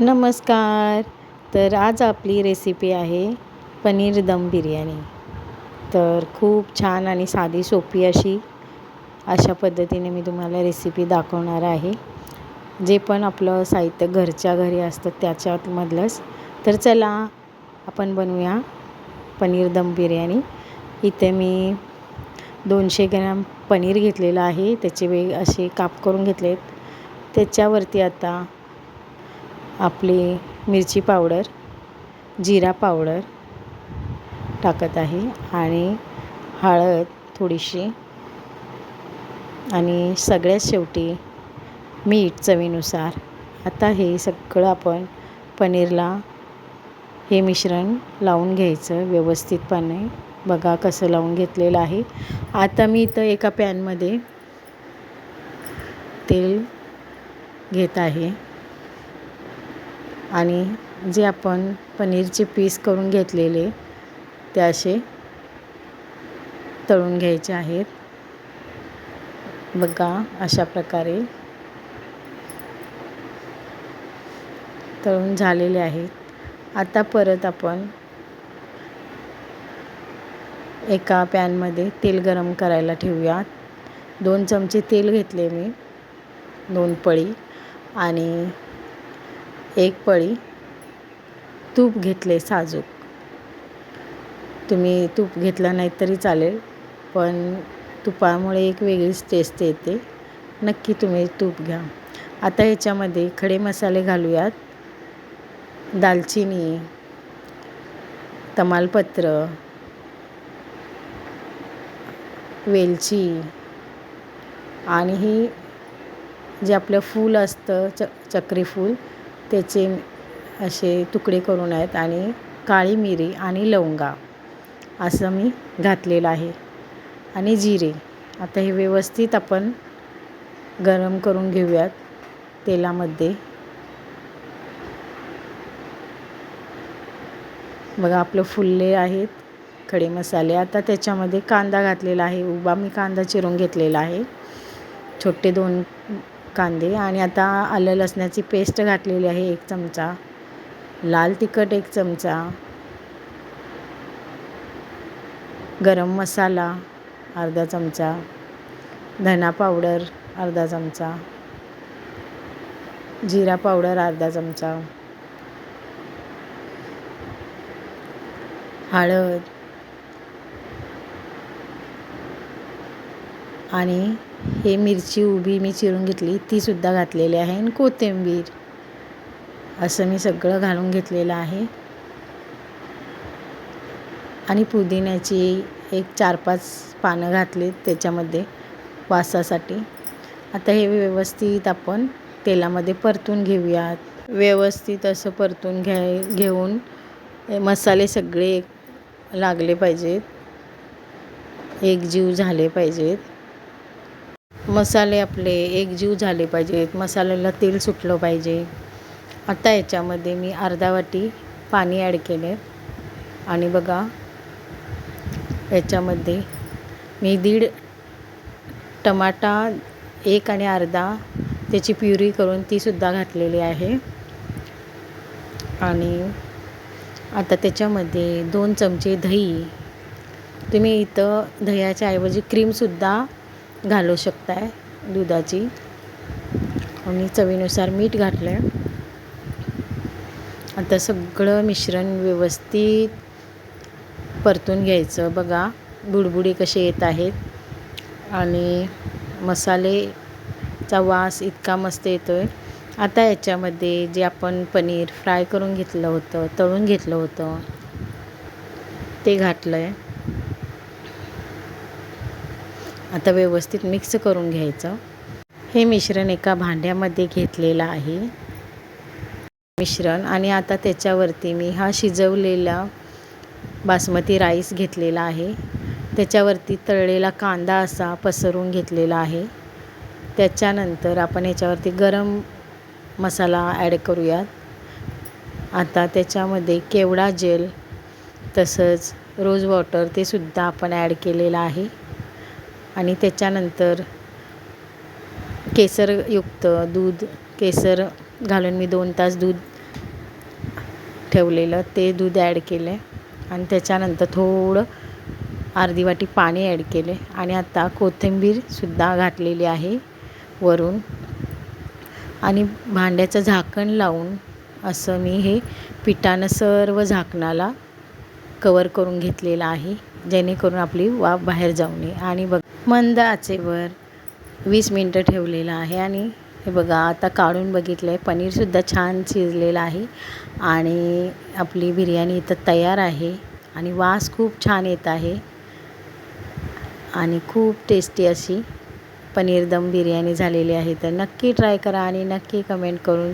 नमस्कार. तर आज आपली रेसिपी आहे पनीर दम बिर्याणी. तर खूप छान आणि साधी सोपी अशी अशा पद्धतीने मी तुम्हाला रेसिपी दाखवणार आहे. जे पण आपलं साहित्य घरच्या घरी असतं त्याच्यामधलंच. तर चला आपण बनवूया पनीर दम बिर्याणी. इथे मी दोनशे ग्रॅम पनीर घेतलेलं आहे. त्याचे वेग असे काप करून घेतलेत. त्याच्यावरती आता आपली मिरची पावडर जिरा पावडर टाकत आहे आणि हळद थोडीशी. आणि सगळ्यात शेवटी मीठ चवीनुसार. आता हे सगळं आपण पनीरला हे मिश्रण लावून घ्यायचं व्यवस्थितपणे. बघा कसं लावून घेतलेलं आहे. आता मी इथं एका पॅनमध्ये तेल घेत आहे. आणि जे आपण पनीरचे पीस करून घेतलेले ते असे तळून घ्यायचे आहेत. बघा अशा प्रकारे तळून झालेले आहेत. आता परत आपण एका पॅनमध्ये तेल गरम करायला ठेवूयात. दोन चमचे तेल घेतले मी दोन पळी आणि एक पळी तूप घेतले साजूक. तुम्ही तूप घेतलं नाही तरी चालेल पण तुपामुळे एक वेगळीच टेस्ट येते. नक्की तुम्ही तूप घ्या. आता ह्याच्यामध्ये खडे मसाले घालूयात. दालचिनी तमालपत्र वेलची आणि ही जे आपलं फूल असतं च चक्री फूल त्याचे असे तुकडे करून आहेत आणि काळी मिरी आणि लवंगा असं मी घातलेलं आहे. आणि जिरे आता हे व्यवस्थित आपण गरम करून घेऊयात तेलामध्ये. बघा आपलं फुलले आहेत खडे मसाले. आता त्याच्यामध्ये कांदा घातलेला आहे उभा मी कांदा चिरून घेतलेला आहे. छोटे दोन कांदे आणि आता आलं लसणाची पेस्ट घातलेली आहे एक चमचा. लाल तिखट एक चमचा. गरम मसाला अर्धा चमचा. धना पावडर अर्धा चमचा. जिरा पावडर अर्धा चमचा. हळद आणि हे मिरची उभी मी चिरून घेतली तीसुद्धा घातलेली आहे. आणि कोथिंबीर असं मी सगळं घालून घेतलेलं आहे. आणि पुदिन्याची एक चार पाच पानं घातली त्याच्यामध्ये वासासाठी. आता हे व्यवस्थित आपण तेलामध्ये परतून घेऊयात. व्यवस्थित असं परतून घ्याय घेऊन मसाले सगळे लागले पाहिजेत. एकजीव झाले पाहिजेत. मसाले आपले एकजीव झाले पाहिजेत मसाल्याला तेल सुटलं पाहिजे. आता याच्यामध्ये मी अर्धा वाटी पाणी ॲड केले आणि बघा याच्यामध्ये मी दीड टमाटा एक आणि अर्धा त्याची प्युरी करून तीसुद्धा घातलेली आहे. आणि आता त्याच्यामध्ये दोन चमचे दही. तुम्ही इथं दह्याच्या ऐवजी क्रीमसुद्धा घालू शकताय दुधाची. आणि चवीनुसार मीठ घातलं आहे आता सगळं मिश्रण व्यवस्थित परतून घ्यायचं. बघा बुडबुडी कसे येत आहेत. आणि मसालेचा वास इतका मस्त येतो आहे आता याच्यामध्ये जे आपण पनीर फ्राय करून घेतलं होतं तळून घेतलं होतं ते घातलं आहे आता व्यवस्थित मिक्स करून घ्यायचं. हे मिश्रण एका भांड्यामध्ये घेतलेलं आहे. मिश्रण आणि आता त्याच्यावरती मी हा शिजवलेला बासमती राईस घेतलेला आहे. त्याच्यावरती तळलेला कांदा असा पसरून घेतलेला आहे. त्याच्यानंतर आपण याच्यावरती गरम मसाला ॲड करूयात. आता त्याच्यामध्ये केवडा जेल तसंच रोज वॉटर ते सुद्धा आपण ॲड केलेलं आहे. आणि त्याच्यानंतर केसरयुक्त दूध केसर घालून मी दोन तास दूध ठेवलेलं ते दूध ॲड केलं. आहे आणि त्याच्यानंतर थोडं अर्धी वाटी पाणी ॲड केले. आणि आता कोथिंबीरसुद्धा घातलेली आहे वरून. आणि भांड्याचं झाकण लावून असं मी हे पिठानं सर्व झाकणाला कवर करून घेतलेलं आहे. जेणेकरून आपली वाफ बाहेर जाऊ नये. आणि बघ मंद आचेवर वीस मिनटं ठेवलेलं आहे आणि हे बघा आता काढून बघितलं आहे पनीरसुद्धा छान शिजलेलं आहे आणि आपली बिर्याणी इथं तयार आहे आणि वास खूप छान येत आहे आणि खूप टेस्टी अशी पनीर दम बिर्याणी झालेली आहे. तर नक्की ट्राय करा आणि नक्की कमेंट करून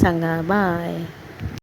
सांगा. बाय.